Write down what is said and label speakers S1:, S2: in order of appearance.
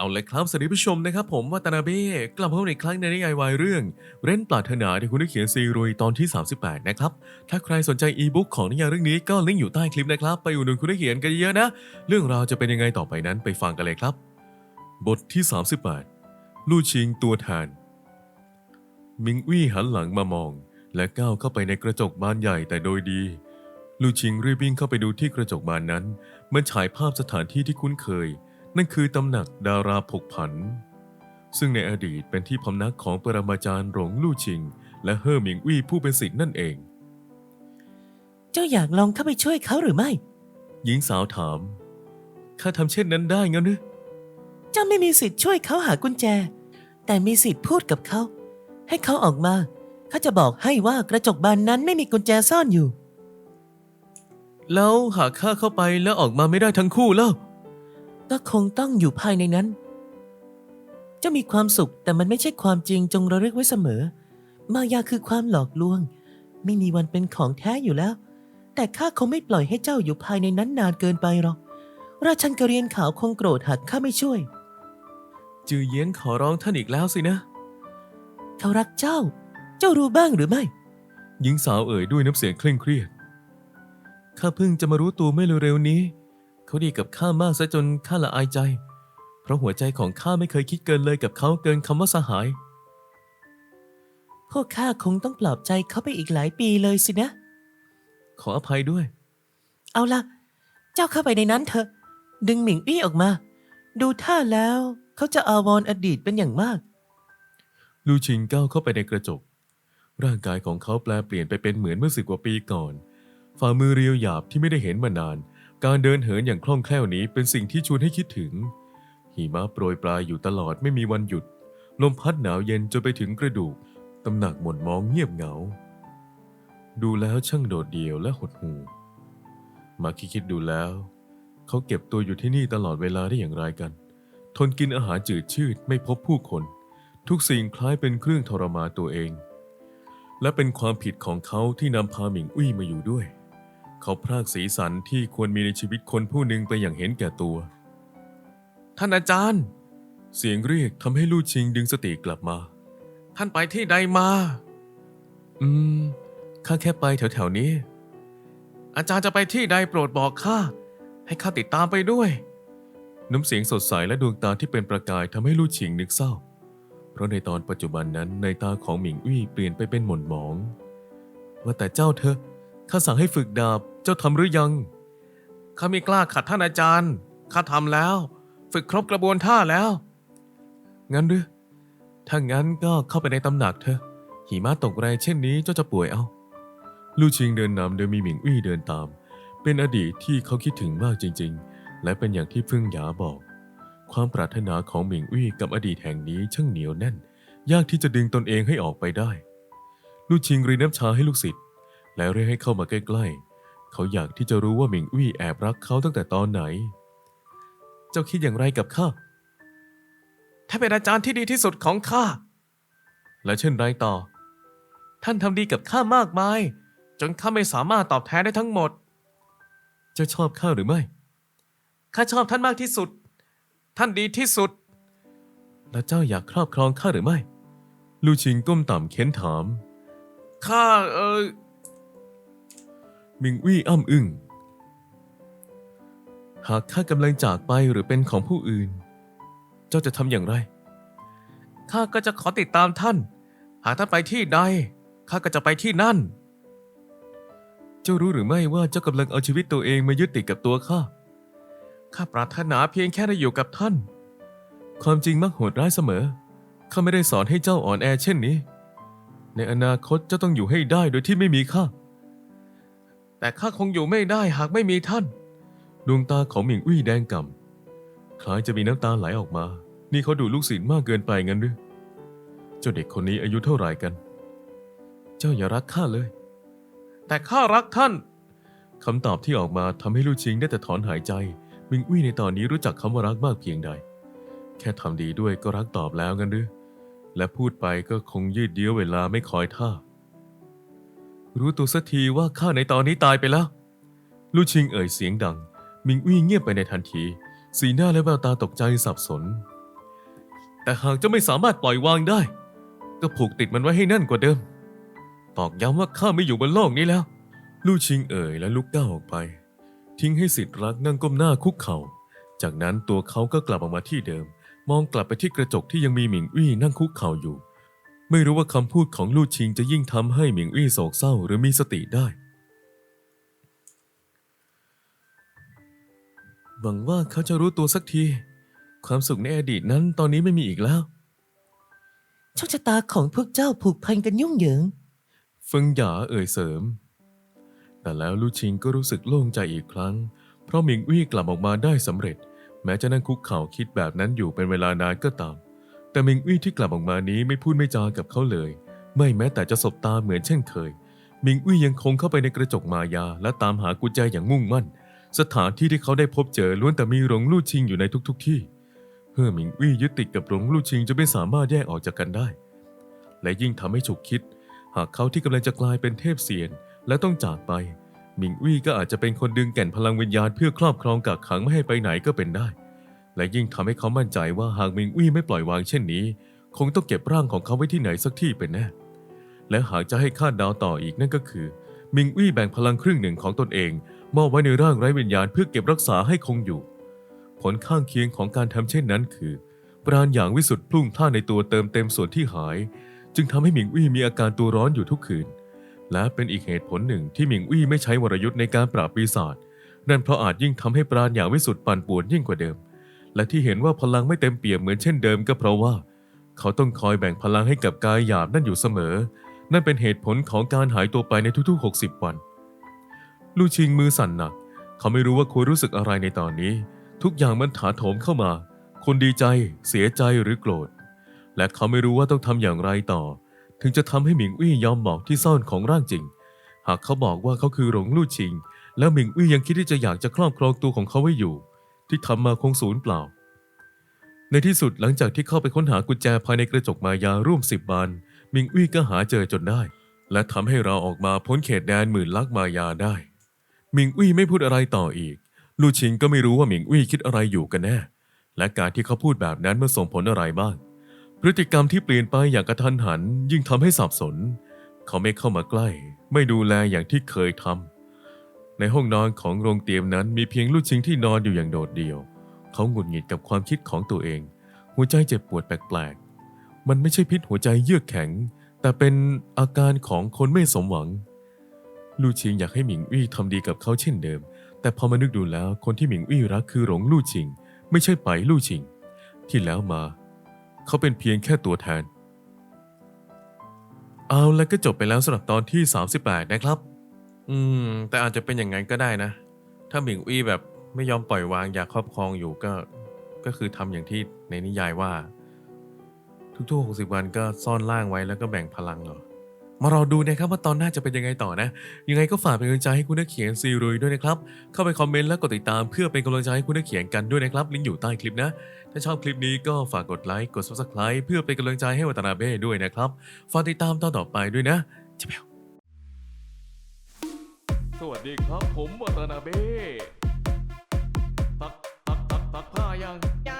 S1: เอาเลยครับสวัสดีผู้ชมนะครับ ผมวัตนาเบ้กลับมาพบอีกครั้งในนิยายวายเรื่อง เร้นปรารถนาที่คุณได้เขียนซีรุยตอนที่ 38 นะครับ ถ้าใครสนใจอีบุ๊กของนิยายเรื่องนี้ก็ลิงก์อยู่ใต้คลิปนะครับ ไปอุดหนุนคุณได้เขียนกันเยอะนะ เรื่องราวจะเป็นยังไงต่อไปนั้นไปฟังกันเลยครับ บทที่ 38 ลู่ชิงตัวแทนมิงวี่หันหลังมามอง และก้าวเข้าไปในกระจกบานใหญ่แต่โดยดีลู่ชิงรีบวิ่งเข้าไปดูที่กระจกบานนั้นมันฉายภาพสถานที่ที่คุ้นเคย นั่นคือตำหนักดาราผกผัน ซึ่งในอดีตเป็นที่พำนักของปรมาจารย์หลงลู่ชิง และเฮ่อหมิงวี่ผู้เป็นศิษย์นั่นเอง
S2: เจ้าอยากลองเข้าไปช่วยเขาหรือไม่
S1: หญิงสาวถาม ข้าทำเช่นนั้นได้งั้นหรือ
S2: เจ้าไม่มีสิทธิ์ช่วยเขาหากุญแจ แต่มีสิทธิ์พูดกับเขา ให้เขาออกมาเขาจะบอกให้ว่ากระจกบานนั้นไม่มีกุญแจซ่อนอยู่
S1: แล้วหากข้าเข้าไปแล้วออกมาไม่ได้ทั้งคู่แล้ว
S2: ก็คงต้องอยู่ภายในนั้นเจ้ามีความสุขแต่มันไม่ใช่ความจริงจงระลึกไว้เสมอ มายาคือความหลอกลวง ไม่มีวันเป็นของแท้อยู่แล้ว แต่ข้าคงไม่ปล่อยให้เจ้าอยู่ภายในนั้นนานเกินไปหรอก ราชันกระเรียนขาวคงโกรธหากข้าไม่ช่วย
S1: จือเยียงขอร้องท่านอีกแล้วสินะ
S2: เขารักเจ้า เจ้ารู้บ้างหรือไม่
S1: หญิงสาวเอ่ยด้วยน้ำเสียงเคร่งเครียด ข้าเพิ่งจะมารู้ตัวไม่เร็วๆนี้ เขาดีกับข้ามากซะจนข้าละอายใจ เพราะหัวใจของข้าไม่เคยคิดเกินเลยกับเขาเกินคำว่าสหาย
S2: พวกข้าคงต้องปลอบใจเขาไปอีกหลายปีเลยสินะ
S1: ขออภัยด้วย
S2: เอาล่ะเจ้าเข้าไปในนั้นเถอะ ดึงหมิงอี้ออกมา ดูท่าแล้วเขาจะอาวรณ์อดีตเป็นอย่างมาก
S1: ลูชิงก้าวเข้าไปในกระจก ร่างกายของเขาแปลเปลี่ยนไปเป็นเหมือนเมื่อสิบกว่าปีก่อน ฝ่ามือเรียวหยาบที่ไม่ได้เห็นมานาน การเดินเหินอย่างคล่องแคล่วนี้เป็นสิ่งที่ชวนให้คิดถึง หิมะโปรยปลายอยู่ตลอดไม่มีวันหยุด ลมพัดหนาวเย็นจนไปถึงกระดูก ตำหนักหม่นมองเงียบเหงา ดูแล้วช่างโดดเดี่ยวและหดหู่มาคิดคิดดูแล้ว เขาเก็บตัวอยู่ที่นี่ตลอดเวลาได้อย่างไรกัน ทนกินอาหารจืดชืดไม่พบผู้คน ทุกสิ่งคล้ายเป็นเครื่องทรมานตัวเอง และเป็นความผิดของเขาที่นำพาหมิงอุ้ยมาอยู่ด้วย เขาพรากสีสันที่ควรมีในชีวิตคนผู้หนึ่งไปอย่างเห็นแก่ตัว ท่านอาจารย์ เสียงเรียกทำให้ลู่ชิงดึงสติกลับมา ท่านไปที่ใดมา อืม ข้าแค่ไปแถวๆนี้ อาจารย์จะไปที่ใดโปรดบอกข้า ให้ข้าติดตามไปด้วย น้ำเสียงสดใสและดวงตาที่เป็นประกายทำให้ลู่ชิงนึกเศร้า เพราะในตอนปัจจุบันนั้นในตาของหมิงอี้เปลี่ยนไปเป็นหม่นหมอง ว่าแต่เจ้าเธอ ข้าสั่งให้ฝึกดาบ เจ้าทำหรือยัง ข้าไม่กล้าขัดท่านอาจารย์ ข้าทำแล้ว ฝึกครบกระบวนท่าแล้ว งั้นหรือ ถ้างั้นก็เข้าไปในตำหนักเถอะ หิมะตกแรงเช่นนี้เจ้าจะป่วยเอา ลู่ชิงเดินนำโดยมีหมิงอี้เดินตาม เป็นอดีตที่เขาคิดถึงมากจริง ๆ และเป็นอย่างที่ฟึ่งหยาบอก ความปรารถนาของหมิงอี้กับอดีตแห่งนี้ช่างเหนียวแน่น ยากที่จะดึงตนเองให้ออกไปได้ ลู่ชิงรีน้ำชาให้ลูกศิษย์ และเรียกให้เข้ามาใกล้ๆ เขาอยากที่จะรู้ว่าหมิงอี้แอบรักเขาตั้งแต่ตอนไหน เจ้าคิดอย่างไรกับข้า ถ้าเป็นอาจารย์ที่ดีที่สุดของข้า และเช่นไรต่อ ท่านทำดีกับข้ามากมาย จนข้าไม่สามารถตอบแทนได้ทั้งหมด เจ้าชอบข้าหรือไม่ ข้าชอบท่านมากที่สุด ท่านดีที่สุด แล้วเจ้าอยากครอบครองข้าหรือไม่ ลู่ชิงก้มต่ำเค้นถาม ข้าเออ มิงวี่อ้ำอึ้งหากข้ากำลังจากไปหรือเป็นของผู้อื่น เจ้าจะทำอย่างไร ข้าก็จะขอติดตามท่าน หากท่านไปที่ใด ข้าก็จะไปที่นั่น เจ้ารู้หรือไม่ว่าเจ้ากำลังเอาชีวิตตัวเองมายึดติดกับตัวข้า ข้าปรารถนาเพียงแค่ได้อยู่กับท่าน ความจริงมักโหดร้ายเสมอ ข้าไม่ได้สอนให้เจ้าอ่อนแอเช่นนี้ ในอนาคตเจ้าต้องอยู่ให้ได้โดยที่ไม่มีข้า แต่ข้าคงอยู่ไม่ได้หากไม่มีท่าน ดวงตาของหมิงอุ้ยแดงก่ำคล้ายจะมีน้ำตาไหลออกมา นี่เขาดูลูกศิษย์มากเกินไปงั้นหรือเจ้าเด็กคนนี้อายุเท่าไหร่กัน เจ้าอย่ารักข้าเลย แต่ข้ารักท่านคำตอบที่ออกมาทำให้ลู่ชิงได้แต่ถอนหายใจมิงอุ้ยในตอนนี้รู้จักคำว่ารักมากเพียงใด แค่ทำดีด้วยก็รักตอบแล้วงั้นหรือและพูดไปก็คงยืดเยื้อเวลาไม่คอยท่า รู้ตัวสักทีว่าข้าในตอนนี้ตายไปแล้ว ลู่ชิงเอ่ยเสียงดัง มิงอุ้ยเงียบไปในทันที สีหน้าและแววตาตกใจสับสน แต่หากเจะไม่สามารถปล่อยวางได้ ก็ผูกติดมันไว้ให้แน่นกว่าเดิม ตอกย้ำว่าข้าไม่อยู่บนโลกนี้แล้ว ลู่ชิงเอ่ยและลุกก้าวออกไป ทิ้งให้สิทธิ์รักนั่งก้มหน้าคุกเข่า จากนั้นตัวเขาก็กลับออกมาที่เดิม มองกลับไปที่กระจกที่ยังมีหมิงอี้นั่งคุกเข่าอยู่ ไม่รู้ว่าคำพูดของลู่ชิงจะยิ่งทำให้หมิงอี้โศกเศร้าหรือมีสติได้ หวังว่าเขาจะรู้ตัวสักที ความสุขในอดีตนั้นตอนนี้ไม่มีอีกแล้ว
S2: โชคชะตาของพวกเจ้าผูกพันกันยุ่งเหยิง
S1: เฟิงหยาเอ่ยเสริม แต่แล้วลู่ชิงก็รู้สึกโล่งใจอีกครั้ง เพราะหมิงอี้กลับออกมาได้สำเร็จ แม้จะนั่งคุกเข่าคิดแบบนั้นอยู่เป็นเวลานานก็ตาม แต่หมิงอี้ที่กลับออกมานี้ไม่พูดไม่จากับเขาเลย ไม่แม้แต่จะสบตาเหมือนเช่นเคยมิงอี้ยังคงเข้าไปในกระจกมายา และตามหากุญแจอย่างมุ่งมั่น สถานที่ที่เขาได้พบเจอล้วนแต่มีหลงลู่ชิงอยู่ในทุกๆทที่เพื่อมิงอี้ยึดติดกับหลงลู่ชิงจะไม่สามารถแยกออกจากกันได้ และยิ่งทำให้ฉุกคิด หากเขาที่กำลังจะกลายเป็นเทพเสียน และต้องจากไปมิงอี้ก็อาจจะเป็นคนดึงแก่นพลังวิญญาณเพื่อครอบครองกักขังไม่ให้ไปไหนก็เป็นได้ และยิ่งทำให้เขามั่นใจว่าหากมิงอี้ไม่ปล่อยวางเช่นนี้ คงต้องเก็บร่างของเขาไว้ที่ไหนสักที่เป็นแน่และหากจะให้คาดเดาวต่ออีกนั่นก็คือ มิงอี้แบ่งพลังครึ่งหนึ่งของตนเองมอบไว้ในร่างไร้วิญญาณเพื่อเก็บรักษาให้คงอยู่ ผลข้างเคียงของการทำเช่นนั้นคือ ปราณอย่างวิสุทธ์พลุ่งพล่าในตัวเติมเต็มส่วนที่หาย จึงทำให้มิงอี้มีอาการตัวร้อนอยู่ทุกคืน และเป็นอีกเหตุผลหนึ่งที่มิงอี้ไม่ใช้วรยุทธ์ในการปราบปีศาจนั่นเพราะอาจยิ่งทำให้ปราณอย่างวิสุทธ์ปั่นป่วนยิ่งกว่าเดิม และที่เห็นว่าพลังไม่เต็มเปี่ยมเหมือนเช่นเดิมก็เพราะว่า เขาต้องคอยแบ่งพลังให้กับกายหยาบนั่นอยู่เสมอ นั่นเป็นเหตุผลของการหายตัวไปในทุกๆ 60 วัน ลู่ชิงมือสั่นหนัก เขาไม่รู้ว่าควรรู้สึกอะไรในตอนนี้ ทุกอย่างมันถาโถมเข้ามาคนดีใจ เสียใจหรือโกรธ และเขาไม่รู้ว่าต้องทำอย่างไรต่อ ถึงจะทำให้หมิงอี้ยอมบอกที่ซ่อนของร่างจริง หากเขาบอกว่าเขาคือหลงลู่ชิง แล้วหมิงอี้ยังคิดที่จะอยากจะครอบครองตัวของเขาไว้อยู่ ที่ทำมาคงสูญเปล่า ในที่สุดหลังจากที่เข้าไปค้นหากุญแจภายในกระจกมายาร่วมสิบบาน มิงอี้ก็หาเจอจนได้ และทำให้เราออกมาพ้นเขตแดนหมื่นลักมายาได้ มิงอี้ไม่พูดอะไรต่ออีก ลู่ชิงก็ไม่รู้ว่าหมิงอี้คิดอะไรอยู่กันแน่ และการที่เขาพูดแบบนั้นมันส่งผลอะไรบ้าง พฤติกรรมที่เปลี่ยนไปอย่างกระทันหัน ยิ่งทำให้สับสน เขาไม่เข้ามาใกล้ ไม่ดูแลอย่างที่เคยทำ ในห้องนอนของโรงเตียมนั้นมีเพียงลู่ชิงที่นอนอยู่อย่างโดดเดี่ยว เขาหงุดหงิดกับความคิดของตัวเอง หัวใจเจ็บปวดแปลกๆ มันไม่ใช่พิษหัวใจเยือกแข็ง แต่เป็นอาการของคนไม่สมหวัง ลู่ชิงอยากให้หมิงอี้ทำดีกับเขาเช่นเดิม แต่พอมานึกดูแล้วคนที่หมิงอี้รักคือหลงลู่ชิง ไม่ใช่ไปลู่ชิง ที่แล้วมา เขาเป็นเพียงแค่ตัวแทน เอาแล้วก็จบไปแล้วสำหรับตอนที่ 38 นะครับ อืม แต่อาจจะเป็นอย่างนั้นก็ได้นะ ถ้าหมิงอี้แบบไม่ยอมปล่อยวางอยากครอบครองอยู่ก็ ก็คือทำอย่างที่ในนิยายว่า ทุกๆ 60 วันก็ซ่อนร่างไว้แล้วก็แบ่งพลังเหรอ มารอดูนะครับว่าตอนหน้าจะเป็นยังไงต่อนะ ยังไงก็ฝากเป็นกำลังใจให้คุณนักเขียนซีรุยด้วยนะครับ เข้าไปคอมเมนต์และกดติดตามเพื่อเป็นกำลังใจให้คุณนักเขียนกันด้วยนะครับ ลิงก์อยู่ใต้คลิปนะ ถ้าชอบคลิปนี้ก็ฝากกดไลค์ กด subscribe เพื่อเป็นกำลังใจให้วัตนาเบ้ด้วยนะครับ ฝากติดตามตอนต่อไปด้วยนะจะแปว สวัสดีครับผมวัตนาเบ้ตักตักตักตักผ้ายัง
S3: ยัง